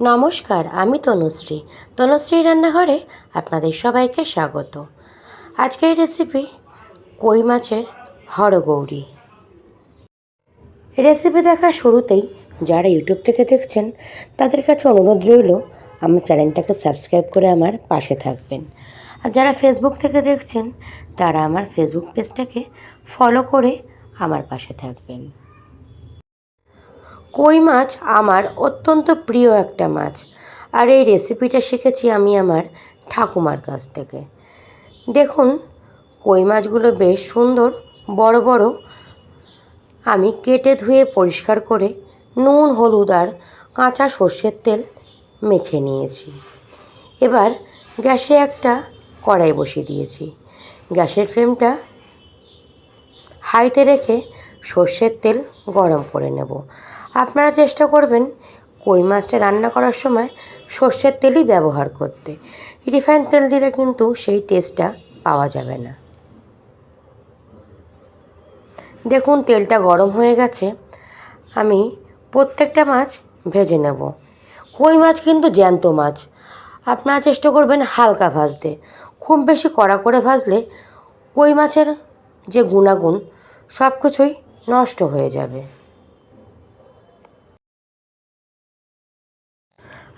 নমস্কার, আমি তনুশ্রী। তনুশ্রী রান্নাঘরে আপনাদের সবাইকে স্বাগত। আজকের রেসিপি কই মাছের হরগৌরি। রেসিপি দেখা শুরুতেই যারা ইউটিউব থেকে দেখছেন, তাদের কাছে অনুরোধ রইল, আমার চ্যানেলটাকে সাবস্ক্রাইব করে আমার পাশে থাকবেন। আর যারা ফেসবুক থেকে দেখছেন, তারা আমার ফেসবুক পেজটাকে ফলো করে আমার পাশে থাকবেন। কই মাছ? আমার অত্যন্ত প্রিয় একটা মাছ। আর এই রেসিপিটা শিখেছি আমি আমার ঠাকুমার কাছ থেকে। দেখুন, কই মাছগুলো বেশ সুন্দর, বড় বড়। আমি কেটে ধুয়ে পরিষ্কার করে নুন, হলুদ আর কাঁচা সর্ষের তেল মেখে নিয়েছি। এবার গ্যাসে একটা কড়াই বসিয়ে দিয়েছি। গ্যাসের ফ্লেমটা হাইতে রেখে সর্ষের তেল গরম করে নেব। আপনারা চেষ্টা করবেন কই মাছটা রান্না করার সময় সর্ষের তেলই ব্যবহার করতে। রিফাইন তেল দিলে কিন্তু সেই টেস্টটা পাওয়া যাবে না। দেখুন, তেলটা গরম হয়ে গেছে। আমি প্রত্যেকটা মাছ ভেজে নেব। কই মাছ কিন্তু জ্যান্ত মাছ। আপনারা চেষ্টা করবেন হালকা ভাজতে। খুব বেশি কড়া করে ভাজলে কই মাছের যে গুণাগুণ সব কিছুই নষ্ট হয়ে যাবে।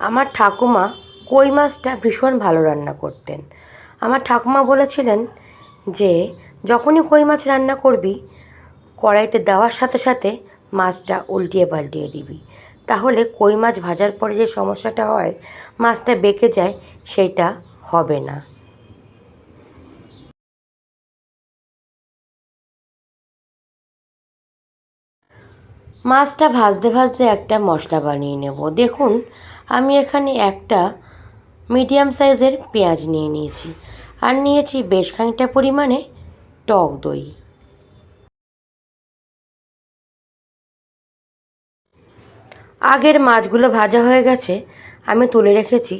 আমার ঠাকুমা কই মাছটা ভীষণ ভালো রান্না করতেন। আমার ঠাকুমা বলেছিলেন যে, যখনই কই মাছ রান্না করবি, কড়াইতে দেওয়ার সাথে সাথে মাছটা উল্টিয়ে পাল্টিয়ে দিবি। তাহলে কই মাছ ভাজার পরে যে সমস্যাটা হয়, মাছটা বেঁকে যায়, সেটা হবে না। মাছটা ভাজতে ভাজতে একটা মশলা বানিয়ে নেব। দেখুন আমি এখানে একটা মিডিয়াম সাইজের পেঁয়াজ নিয়ে নিয়েছি। আর নিয়েছি বেশ খানিকটা পরিমাণে টক দই। আগের মাছগুলো ভাজা হয়ে গেছে, আমি তুলে রেখেছি।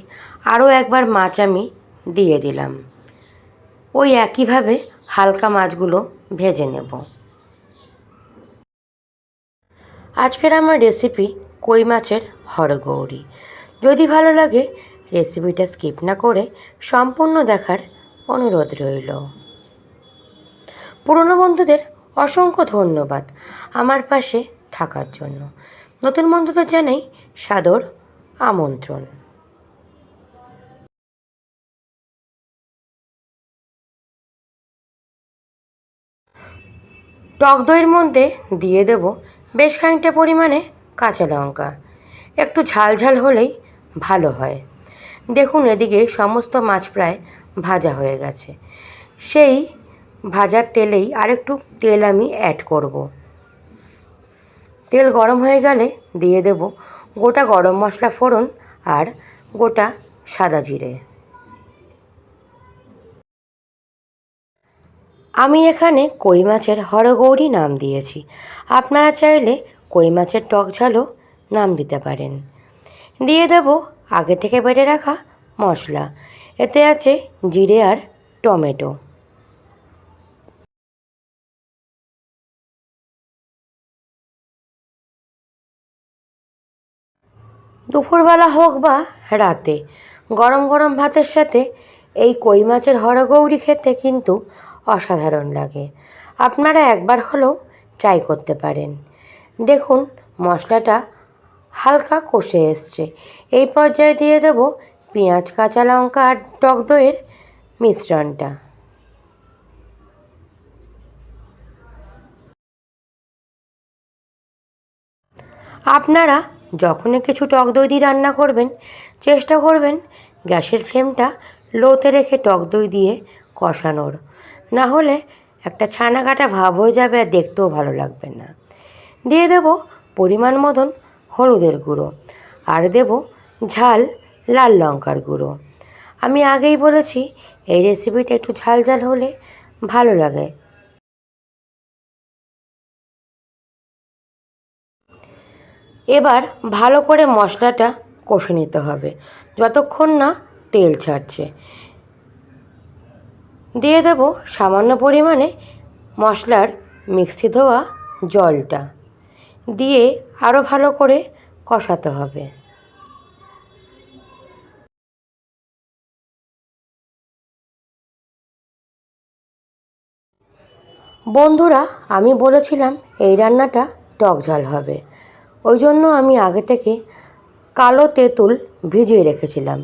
আরও একবার মাছ আমি দিয়ে দিলাম। ওই একইভাবে হালকা মাছগুলো ভেজে নেব। আজকের আমার রেসিপি কই মাছের হরগৌরি। যদি ভালো লাগে রেসিপিটা স্কিপ না করে সম্পূর্ণ দেখার অনুরোধ রইল। পুরনো বন্ধুদের অসংখ্য ধন্যবাদ আমার পাশে থাকার জন্য। নতুন বন্ধুদের জানাই সাদর আমন্ত্রণ। টক দইয়ের মধ্যে দিয়ে দেব বেশ খানিকটা পরিমাণে কাঁচা লঙ্কা। একটু ঝাল ঝাল হলেই ভালো হয়। দেখুন, এদিকে সমস্ত মাছ প্রায় ভাজা হয়ে গেছে। সেই ভাজার তেলেই আরেকটু তেল আমি অ্যাড করব। তেল গরম হয়ে গেলে দিয়ে দেব গোটা গরম মশলা ফোড়ন আর গোটা সাদা জিরে। আমি এখানে কই মাছের হরগৌরি নাম দিয়েছি। আপনারা চাইলে কই মাছের টক ঝালও নাম দিতে পারেন। দিয়ে দেব আগে থেকে বেটে রাখা মশলা। এতে আছে জিরে আর টমেটো। দুপুরবেলা হোক বা রাতে, গরম গরম ভাতের সাথে এই কই মাছের হরগৌরি খেতে কিন্তু অসাধারণ লাগে। আপনারা একবার হলেও ট্রাই করতে পারেন। দেখুন, মশলাটা হালকা কষে এসছে। এই পর্যায়ে দিয়ে দেব পেঁয়াজ, কাঁচা লঙ্কা আর টক দইয়ের মিশ্রণটা। আপনারা যখনই কিছু টক দই দিয়ে রান্না করবেন, চেষ্টা করবেন গ্যাসের ফ্লেমটা লোতে রেখে টক দই দিয়ে কষানোর। না হলে একটা ছানা কাটা ভাব হয়ে যাবে আর দেখতেও ভালো লাগবে না। দিয়ে দেব পরিমাণ মতন হলুদের গুঁড়ো আর দেব ঝাল লাল লঙ্কার গুঁড়ো। আমি আগেই বলেছি, এই রেসিপিটা একটু ঝাল ঝাল হলে ভালো লাগে। এবার ভালো করে মশলাটা কষে নিতে হবে, যতক্ষণ না তেল ছাড়ছে। দিয়ে দেব সামান্য পরিমাণে মশলার মিক্সি ধোয়া জলটা। দিয়ে আরও ভালো করে কষাতে হবে। বন্ধুরা, আমি বলেছিলাম এই রান্নাটা টকঝাল হবে। ওই জন্য আমি আগে থেকে কালো তেঁতুল ভিজিয়ে রেখেছিলাম।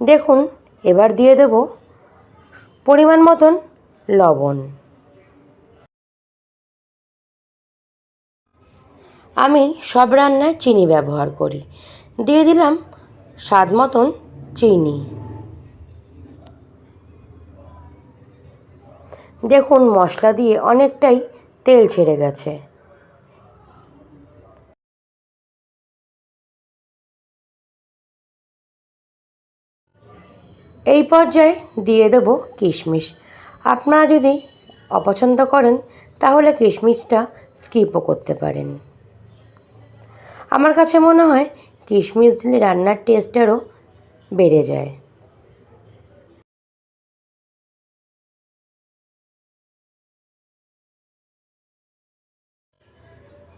দেখুন, এবার দিয়ে দেব পরিমাণ মতন লবণ। আমি সব রান্নায় চিনি ব্যবহার করি। দিয়ে দিলাম স্বাদ মতন চিনি। দেখুন মশলা দিয়ে অনেকটাই তেল ছেড়ে গেছে। এই পর্যায়ে দিয়ে দেব কিশমিশ। আপনারা যদি অপছন্দ করেন, তাহলে কিশমিশটা স্কিপও করতে পারেন। আমার কাছে মনে হয় কিশমিশ দিলে রান্নার টেস্ট আরও বেড়ে যায়।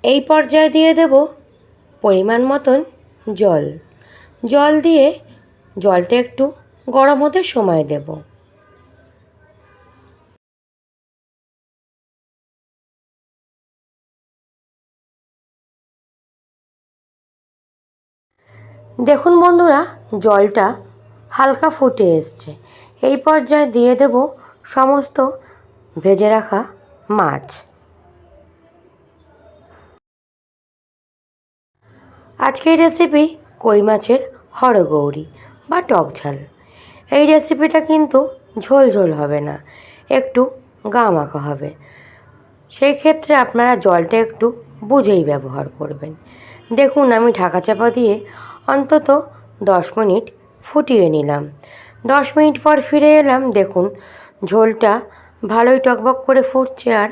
এই পর্যায়ে দিয়ে দেব পরিমাণ মতন জল। জল দিয়ে জলটা একটু গরম হতে সময় দেব। দেখুন বন্ধুরা, জলটা হালকা ফুটে এসছে। এই পর্যায়ে দিয়ে দেব সমস্ত ভেজে রাখা মাছ। আজকের রেসিপি কই মাছের হরগৌরি বা টক ঝাল। এই রেসিপিটা কিন্তু ঝোল ঝোল হবে না, একটু গা মাখা হবে। সেই ক্ষেত্রে আপনারা জলটা একটু বুঝেই ব্যবহার করবেন। দেখুন, আমি ঢাকা চাপা দিয়ে অন্তত দশ মিনিট ফুটিয়ে নিলাম। দশ মিনিট পর ফিরে এলাম, দেখুন, ঝোলটা ভালোই টকবক করে ফুটছে আর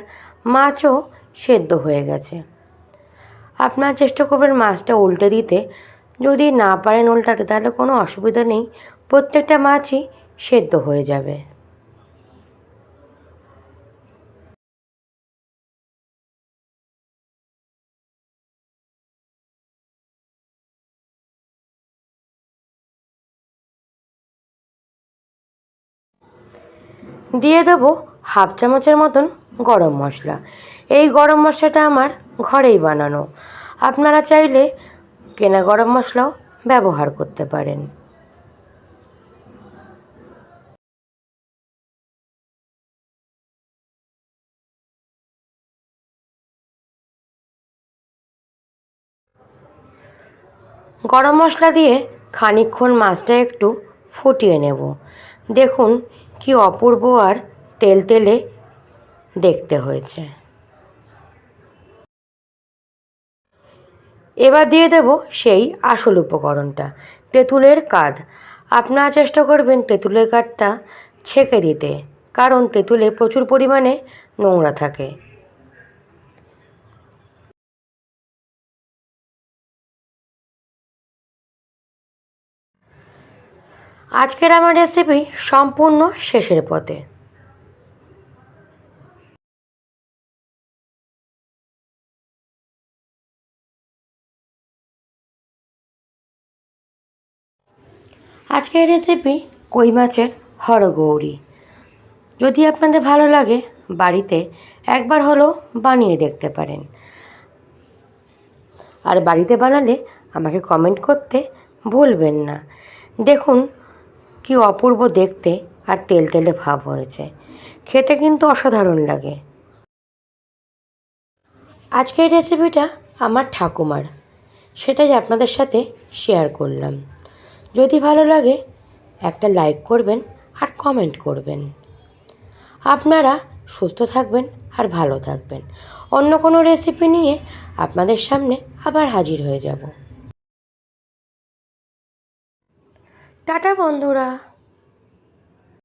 মাছও সেদ্ধ হয়ে গেছে। আপনার চেষ্টা করবেন মাছটা উল্টে দিতে। যদি না পারেন উল্টাতে, তাহলে কোনো অসুবিধা নেই। প্রত্যেকটা মাছই সেদ্ধ হয়ে যাবে। দিয়ে দেবো হাফ চামচের মতন গরম মশলা। এই গরম মশলাটা আমার ঘরেই বানানো। আপনারা চাইলে কেনা গরম মশলাও ব্যবহার করতে পারেন। গরম মশলা দিয়ে খানিকক্ষণ মাছটা একটু ফুটিয়ে নেব। দেখুন কি অপূর্ব আর তেল তেলে দেখতে হয়েছে। এবার দিয়ে দেব সেই আসল উপকরণটা, তেঁতুলের কাঁধ। আপনারা চেষ্টা করবেন তেঁতুলের কাঠটা ছেঁকে দিতে, কারণ তেঁতুলে প্রচুর পরিমাণে নোংরা থাকে। আজকের আমার রেসিপি সম্পূর্ণ শেষের পথে। আজকের রেসিপি কই মাছের হরগৌরি। যদি আপনাদের ভালো লাগে, বাড়িতে একবার হলেও বানিয়ে দেখতে পারেন। আর বাড়িতে বানালে আমাকে কমেন্ট করতে ভুলবেন না। দেখুন কি অপূর্ব দেখতে আর তেল তেলে ভাব হয়েছে। খেতে কিন্তু অসাধারণ লাগে। আজকের রেসিপিটা আমার ঠাকুমার। সেটাই আপনাদের সাথে শেয়ার করলাম। যদি ভালো লাগে, একটা লাইক করবেন আর কমেন্ট করবেন। আপনারা সুস্থ থাকবেন আর ভালো থাকবেন। অন্য কোনো রেসিপি নিয়ে আপনাদের সামনে আবার হাজির হয়ে যাব। টাটা বন্ধুরা।